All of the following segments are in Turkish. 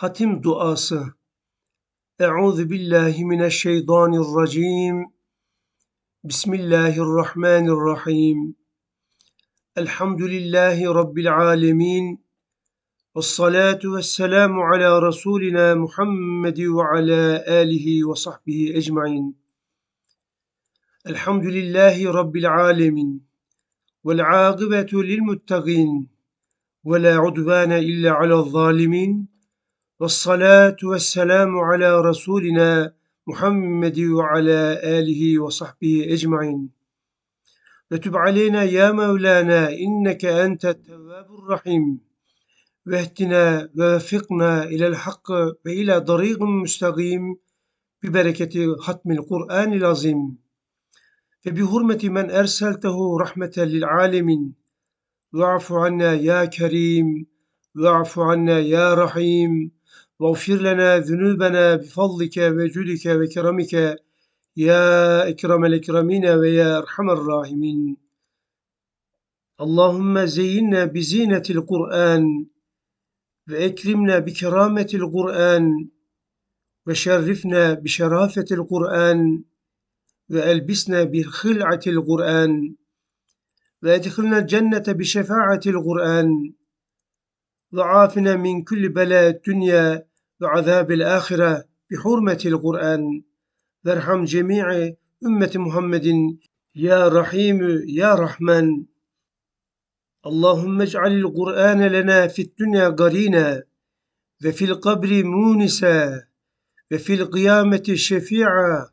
Hatim duası. Euzu billahi mineşşeytanirracim. Bismillahirrahmanirrahim. Elhamdülillahi rabbil alamin. Ves salatu vesselamu ala rasulina Muhammed ve ala alihi ve sahbihi ecmaîn. Elhamdülillahi rabbil alamin. Vel akibetu lil muttaqin. Ve la udvane illa alel zalimin. والصلاة والسلام على رسولنا محمد وعلى آله وصحبه أجمعين. وتب علينا يا مولانا إنك أنت التواب الرحيم. واهدنا ووفقنا إلى الحق وإلى طريق مستقيم ببركة ختم القرآن العظيم. فبحرمة من أرسلته رحمة للعالمين. واعف عنا يا كريم واعف عنا يا رحيم. واغفر لنا ذنوبنا بفضلك وجودك وكرمك يا أكرم الأكرمين ويا أرحم الراحمين. اللهم زينا بزينة القرآن وأكرمنا بكرامة القرآن وشرفنا بشرافة القرآن وألبسنا بخلعة القرآن وأدخلنا الجنة بشفاعة القرآن وعافنا من كل بلاء الدنيا وعذاب الآخرة بحرمة القرآن. وارحم جميع أمة محمد. يا رحيم يا رحمن. اللهم اجعل القرآن لنا في الدنيا قرينا وفي القبر مونسا وفي القيامة شفيعا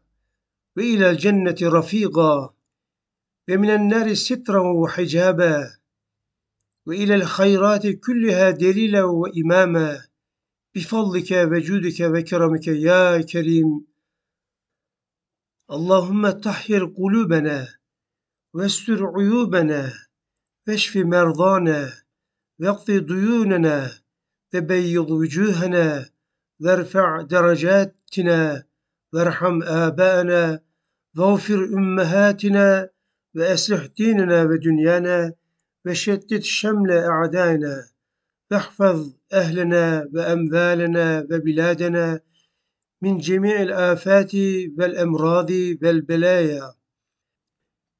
وإلى الجنة رفيقا ومن النار سترا وحجابا وإلى الخيرات كلها دليلا وإماما. bifallike ve cudike ve keramike ya kerim. Allahümme tahhir kulübene ve stür uyubene ve şfi merdane ve gfi duyunene ve beyyid vücuhene ve erfa' derecatine ve erham âbâne ve ufir ümmehatine ve eslih dinine ve dünyana ve şeddet şemle a'dâne ve ihfaz أهلنا وأموالنا وبلادنا من جميع الآفات والأمراض والبلايا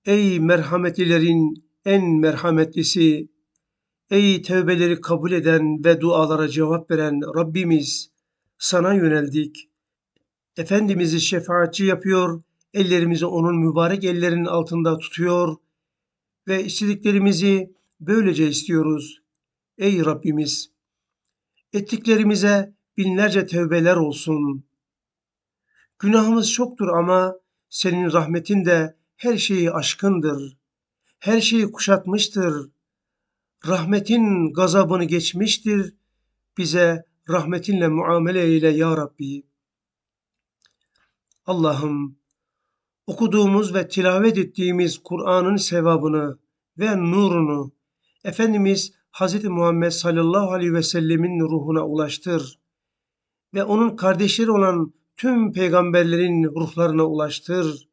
Ey merhametlilerin en merhametlisi, ey tövbeleri kabul eden ve dualara cevap veren Rabbimiz, sana yöneldik. Efendimiz'i şefaatçi yapıyor, ellerimizi onun mübarek ellerinin altında tutuyor ve istediklerimizi böylece istiyoruz. Ey Rabbimiz! Ettiklerimize binlerce tövbeler olsun. Günahımız çoktur ama senin rahmetin de her şeyi aşkındır. Her şeyi kuşatmıştır. Rahmetin gazabını geçmiştir. Bize rahmetinle muamele eyle ya Rabbi. Allah'ım okuduğumuz ve tilavet ettiğimiz Kur'an'ın sevabını ve nurunu Efendimiz Hz. Muhammed sallallahu aleyhi ve sellemin ruhuna ulaştır ve onun kardeşleri olan tüm peygamberlerin ruhlarına ulaştır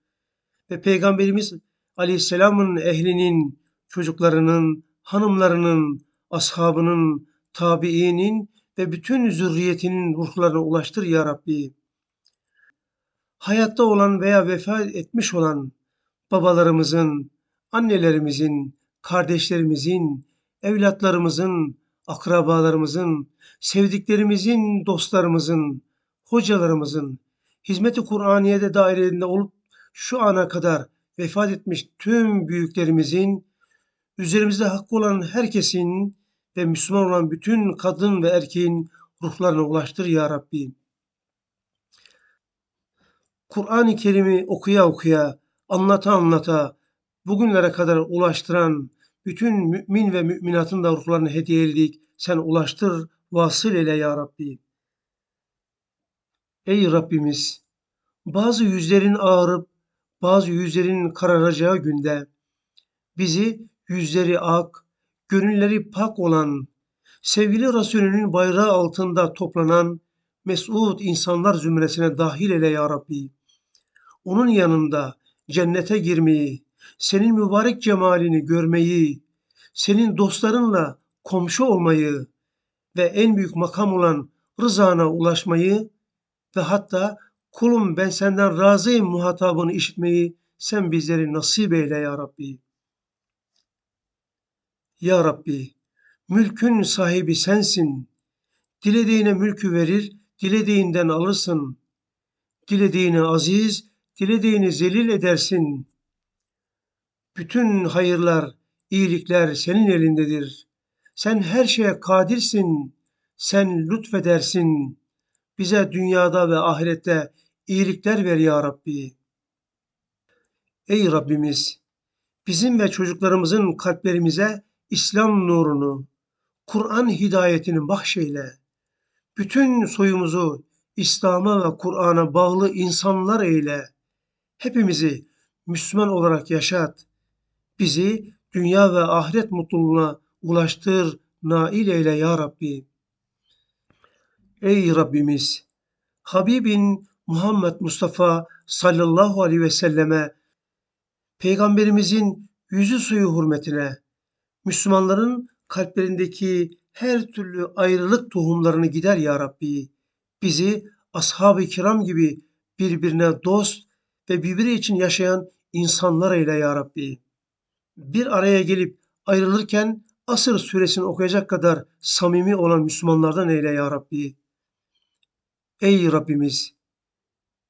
ve Peygamberimiz aleyhisselamın ehlinin, çocuklarının, hanımlarının, ashabının, tabiinin ve bütün zürriyetinin ruhlarına ulaştır ya Rabbi. Hayatta olan veya vefat etmiş olan babalarımızın, annelerimizin, kardeşlerimizin, evlatlarımızın, akrabalarımızın, sevdiklerimizin, dostlarımızın, hocalarımızın, hizmeti Kur'aniye'de dairelerinde olup şu ana kadar vefat etmiş tüm büyüklerimizin, üzerimizde hakkı olan herkesin ve Müslüman olan bütün kadın ve erkeğin ruhlarına ulaştır ya Rabbi. Kur'an-ı Kerim'i okuya okuya, anlata anlata, bugünlere kadar ulaştıran bütün mümin ve müminatın da ruhlarını hediye ettik. Sen ulaştır, vasıl eyle ya Rabbi. Ey Rabbimiz! Bazı yüzlerin ağırıp, bazı yüzlerin kararacağı günde bizi yüzleri ak, gönülleri pak olan, sevgili Resulünün bayrağı altında toplanan mesut insanlar zümresine dahil eyle ya Rabbi. Onun yanında cennete girmeyi, senin mübarek cemalini görmeyi, senin dostlarınla komşu olmayı ve en büyük makam olan rızana ulaşmayı ve hatta kulum ben senden razıyım muhatabını işitmeyi sen bizleri nasip eyle ya Rabbi. Ya Rabbi, mülkün sahibi sensin. Dilediğine mülkü verir, dilediğinden alırsın. Dilediğini aziz, dilediğini zelil edersin. Bütün hayırlar, iyilikler senin elindedir. Sen her şeye kadirsin. Sen lütfedersin. Bize dünyada ve ahirette iyilikler ver ya Rabbi. Ey Rabbimiz, bizim ve çocuklarımızın kalplerimize İslam nurunu, Kur'an hidayetini bahşeyle. Bütün soyumuzu İslam'a ve Kur'an'a bağlı insanlar eyle. Hepimizi Müslüman olarak yaşat. Bizi dünya ve ahiret mutluluğuna ulaştır, nail eyle ya Rabbi. Ey Rabbimiz! Habibin Muhammed Mustafa sallallahu aleyhi ve selleme, Peygamberimizin yüzü suyu hürmetine, Müslümanların kalplerindeki her türlü ayrılık tohumlarını gider ya Rabbi. Bizi ashab-ı kiram gibi birbirine dost ve birbiri için yaşayan insanlar eyle ya Rabbi. Bir araya gelip ayrılırken Asır suresini okuyacak kadar samimi olan Müslümanlardan eyle ya Rabbi. Ey Rabbimiz!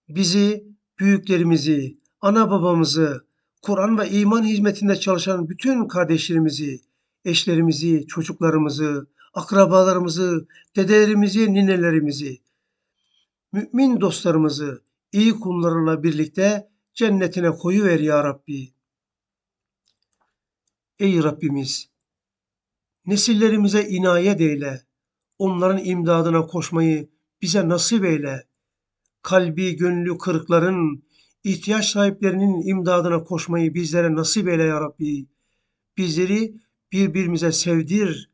Bizi, büyüklerimizi, ana babamızı, Kur'an ve iman hizmetinde çalışan bütün kardeşlerimizi, eşlerimizi, çocuklarımızı, akrabalarımızı, dedelerimizi, ninelerimizi, mümin dostlarımızı iyi kullarıyla birlikte cennetine koyuver ya Rabbi. Ey Rabbimiz! Nesillerimize inayet eyle. Onların imdadına koşmayı bize nasip eyle. Kalbi gönlü kırıkların, ihtiyaç sahiplerinin imdadına koşmayı bizlere nasip eyle ya Rabbi. Bizleri birbirimize sevdir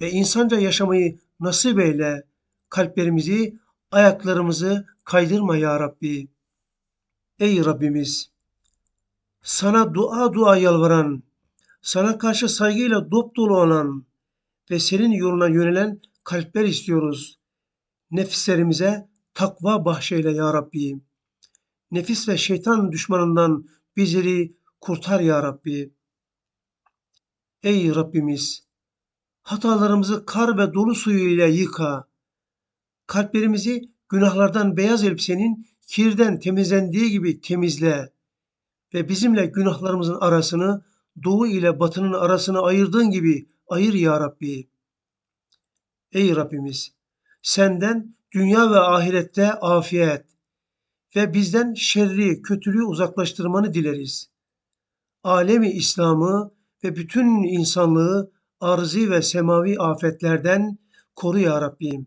ve insanca yaşamayı nasip eyle. Kalplerimizi, ayaklarımızı kaydırma ya Rabbi. Ey Rabbimiz! Sana dua dua yalvaran, sana karşı saygıyla dop dolu olan ve senin yoluna yönelen kalpler istiyoruz. Nefislerimize takva bahşeyle ya Rabbi. Nefis ve şeytan düşmanından bizleri kurtar ya Rabbi. Ey Rabbimiz! Hatalarımızı kar ve dolu suyu ile yıka. Kalplerimizi günahlardan beyaz elbisenin kirden temizlendiği gibi temizle. Ve bizimle günahlarımızın arasını doğu ile batının arasını ayırdığın gibi ayır ya Rabbi. Ey Rabbimiz! Senden dünya ve ahirette afiyet ve bizden şerri, kötülüğü uzaklaştırmanı dileriz. Alemi İslam'ı ve bütün insanlığı arzi ve semavi afetlerden koru ya Rabbim.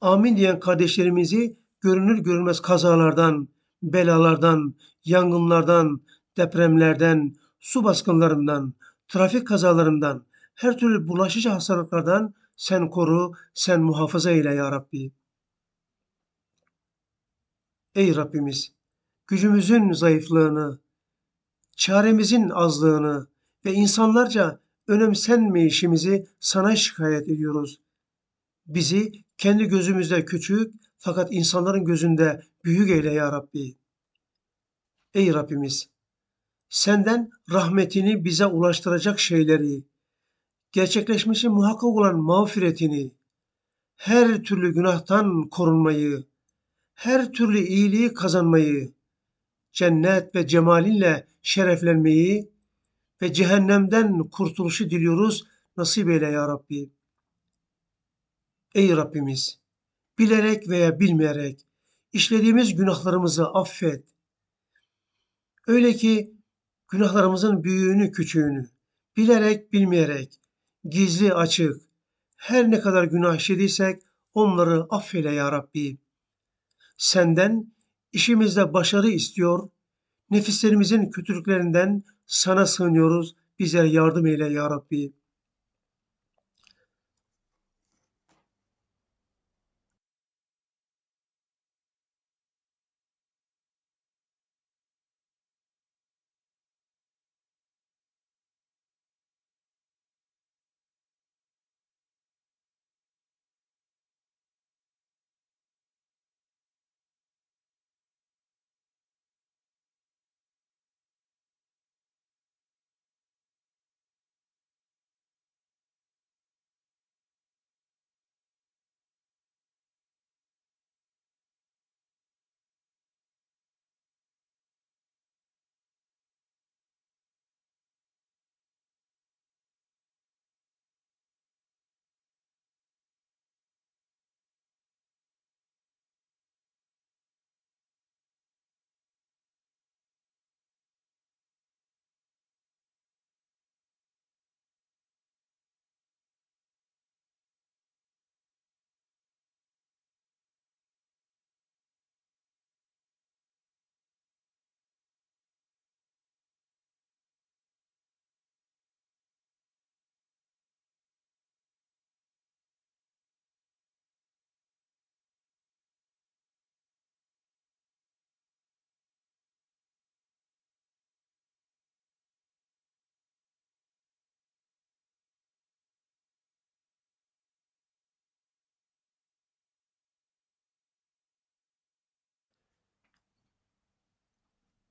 Amin diyen kardeşlerimizi görünür görünmez kazalardan, belalardan, yangınlardan, depremlerden, su baskınlarından, trafik kazalarından, her türlü bulaşıcı hastalıklardan sen koru, sen muhafaza eyle ya Rabbi. Ey Rabbimiz, gücümüzün zayıflığını, çaremizin azlığını ve insanlarca önemsenmeyişimizi sana şikayet ediyoruz. Bizi kendi gözümüzde küçük fakat insanların gözünde büyük eyle ya Rabbi. Ey Rabbimiz, senden rahmetini bize ulaştıracak şeyleri, gerçekleşmişi muhakkak olan mağfiretini, her türlü günahtan korunmayı, her türlü iyiliği kazanmayı, cennet ve cemalinle şereflenmeyi ve cehennemden kurtuluşu diliyoruz. Nasip eyle ya Rabbi. Ey Rabbimiz! Bilerek veya bilmeyerek işlediğimiz günahlarımızı affet. Öyle ki günahlarımızın büyüğünü küçüğünü bilerek bilmeyerek gizli açık her ne kadar günah işlediysek onları affeyle ya Rabbi. Senden işimizde başarı istiyor, nefislerimizin kötülüklerinden sana sığınıyoruz. Bize yardım eyle ya Rabbi.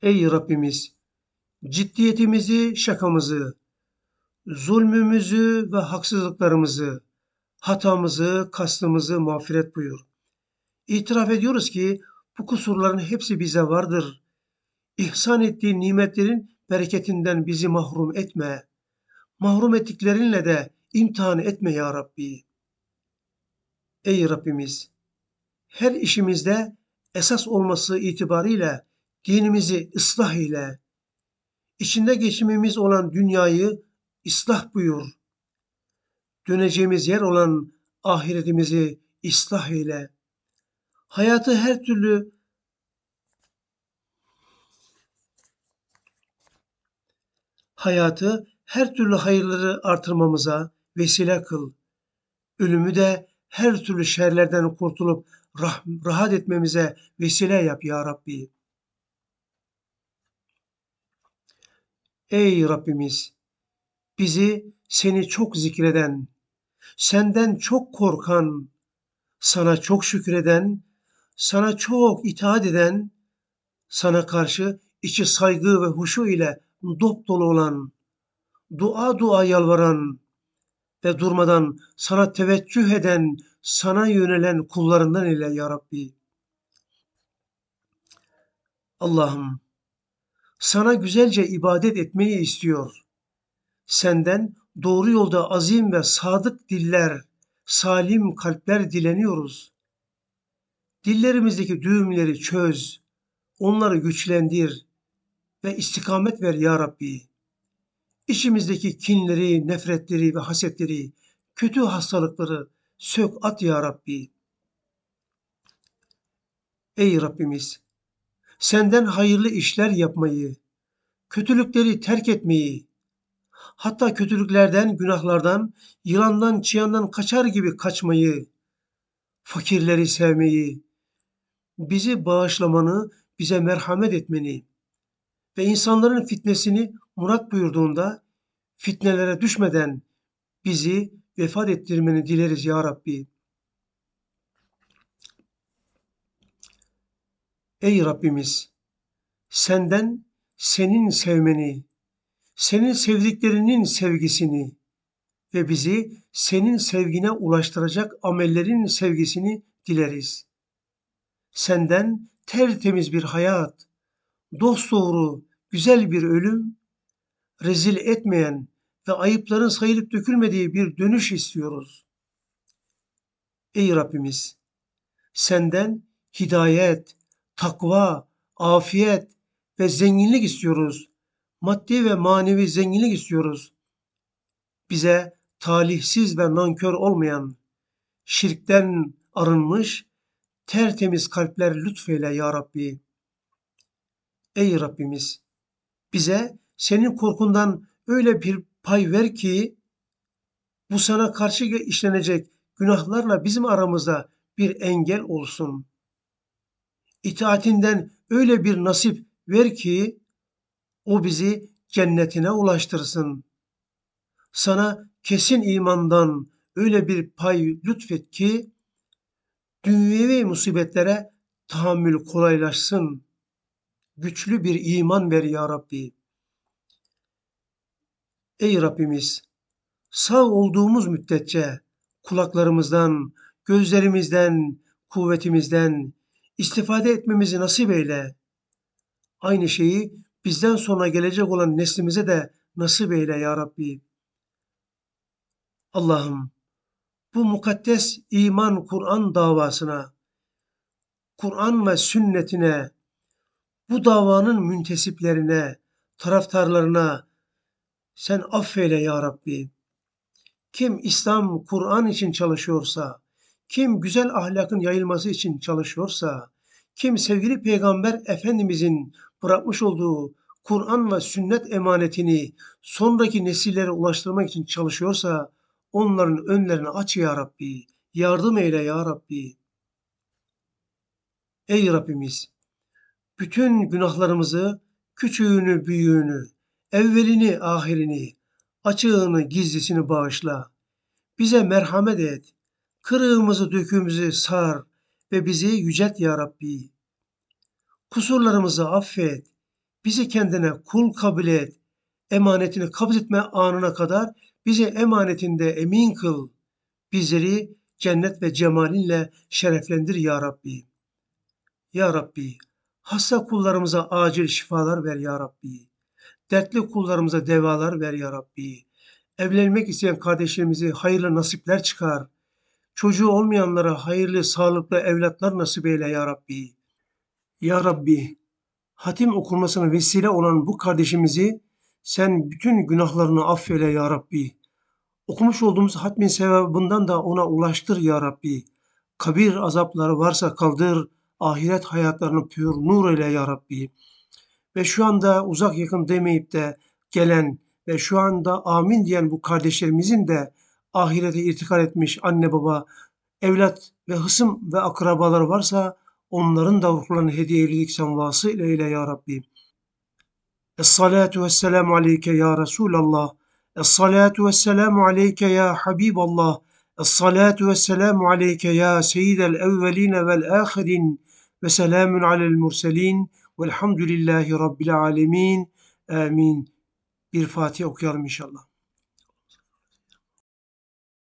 Ey Rabbimiz, ciddiyetimizi, şakamızı, zulmümüzü ve haksızlıklarımızı, hatamızı, kastımızı mağfiret buyur. İtiraf ediyoruz ki bu kusurların hepsi bize vardır. İhsan ettiğin nimetlerin bereketinden bizi mahrum etme. Mahrum ettiklerinle de imtihan etme ya Rabbi. Ey Rabbimiz, her işimizde esas olması itibariyle dinimizi ıslah ile, içinde geçimimiz olan dünyayı ıslah buyur. Döneceğimiz yer olan ahiretimizi ıslah ile. Hayatı her türlü hayatı her türlü hayırları artırmamıza vesile kıl. Ölümü de her türlü şerlerden kurtulup rah rahat etmemize vesile yap ya Rabbi. Ey Rabbimiz! Bizi seni çok zikreden, senden çok korkan, sana çok şükreden, sana çok itaat eden, sana karşı içi saygı ve huşu ile dop dolu olan, dua dua yalvaran ve durmadan sana teveccüh eden, sana yönelen kullarından ile ya Rabbi. Allah'ım sana güzelce ibadet etmeyi istiyor. Senden doğru yolda azim ve sadık diller, salim kalpler dileniyoruz. Dillerimizdeki düğümleri çöz, onları güçlendir ve istikamet ver ya Rabbi. İçimizdeki kinleri, nefretleri ve hasetleri, kötü hastalıkları sök at ya Rabbi. Ey Rabbimiz! Senden hayırlı işler yapmayı, kötülükleri terk etmeyi, hatta kötülüklerden, günahlardan, yılandan, çıyandan kaçar gibi kaçmayı, fakirleri sevmeyi, bizi bağışlamanı, bize merhamet etmeni ve insanların fitnesini murat buyurduğunda fitnelere düşmeden bizi vefat ettirmeni dileriz ya Rabbi. Ey Rabbimiz! Senden senin sevmeni, senin sevdiklerinin sevgisini ve bizi senin sevgine ulaştıracak amellerin sevgisini dileriz. Senden tertemiz bir hayat, dosdoğru güzel bir ölüm, rezil etmeyen ve ayıpların sayılıp dökülmediği bir dönüş istiyoruz. Ey Rabbimiz! Senden hidayet, takva, afiyet ve zenginlik istiyoruz. Maddi ve manevi zenginlik istiyoruz. Bize talihsiz ve nankör olmayan, şirkten arınmış, tertemiz kalpler lütfeyle ya Rabbi. Ey Rabbimiz! Bize senin korkundan öyle bir pay ver ki bu sana karşı işlenecek günahlarla bizim aramızda bir engel olsun. İtaatinden öyle bir nasip ver ki o bizi cennetine ulaştırsın. Sana kesin imandan öyle bir pay lütfet ki dünyevi musibetlere tahammül kolaylaşsın. Güçlü bir iman ver ya Rabbi. Ey Rabbimiz, sağ olduğumuz müddetçe kulaklarımızdan, gözlerimizden, kuvvetimizden istifade etmemizi nasip eyle. Aynı şeyi bizden sonra gelecek olan neslimize de nasip eyle ya Rabbi. Allah'ım bu mukaddes iman Kur'an davasına, Kur'an ve sünnetine, bu davanın müntesiplerine, taraftarlarına sen affeyle ya Rabbi. Kim İslam, Kur'an için çalışıyorsa, kim güzel ahlakın yayılması için çalışıyorsa, kim sevgili Peygamber Efendimizin bırakmış olduğu Kur'an ve sünnet emanetini sonraki nesillere ulaştırmak için çalışıyorsa onların önlerini aç ya Rabbi. Yardım eyle ya Rabbi. Ey Rabbimiz! Bütün günahlarımızı, küçüğünü, büyüğünü, evvelini, ahirini, açığını, gizlisini bağışla. Bize merhamet et. Kırığımızı, döküğümüzü sar ve bizi yücelt ya Rabbi. Kusurlarımızı affet. bizi kendine kul kabul et. Emanetini kabz etme anına kadar bizi emanetinde emin kıl. Bizleri cennet ve cemalinle şereflendir ya Rabbi. Ya Rabbi, hasta kullarımıza acil şifalar ver ya Rabbi. Dertli kullarımıza devalar ver ya Rabbi. Evlenmek isteyen kardeşlerimizi hayırlı nasipler çıkar. Çocuğu olmayanlara hayırlı, sağlıklı evlatlar nasip eyle ya Rabbi. Ya Rabbi, hatim okunmasına vesile olan bu kardeşimizi sen bütün günahlarını affeyle ya Rabbi. Okumuş olduğumuz hatmin sevabından da ona ulaştır ya Rabbi. Kabir azapları varsa kaldır, ahiret hayatlarını pür nur eyle ya Rabbi. Ve şu anda uzak yakın demeyip de gelen ve şu anda amin diyen bu kardeşlerimizin de ahirete irtikal etmiş anne baba, evlat ve hısım ve akrabaları varsa onların da ruhlarını hediye eyledik sen vasıl eyle ya Rabbi. Es-salatu vesselamu aleyke ya Resulallah. Es-salatu vesselamu aleyke ya Habiballah. Es-salatu vesselamu aleyke ya seyyidel evveline vel ahirin. Ve selamun alel murselin. Velhamdülillahi Rabbil alemin. Amin. Bir Fatiha okuyalım inşallah.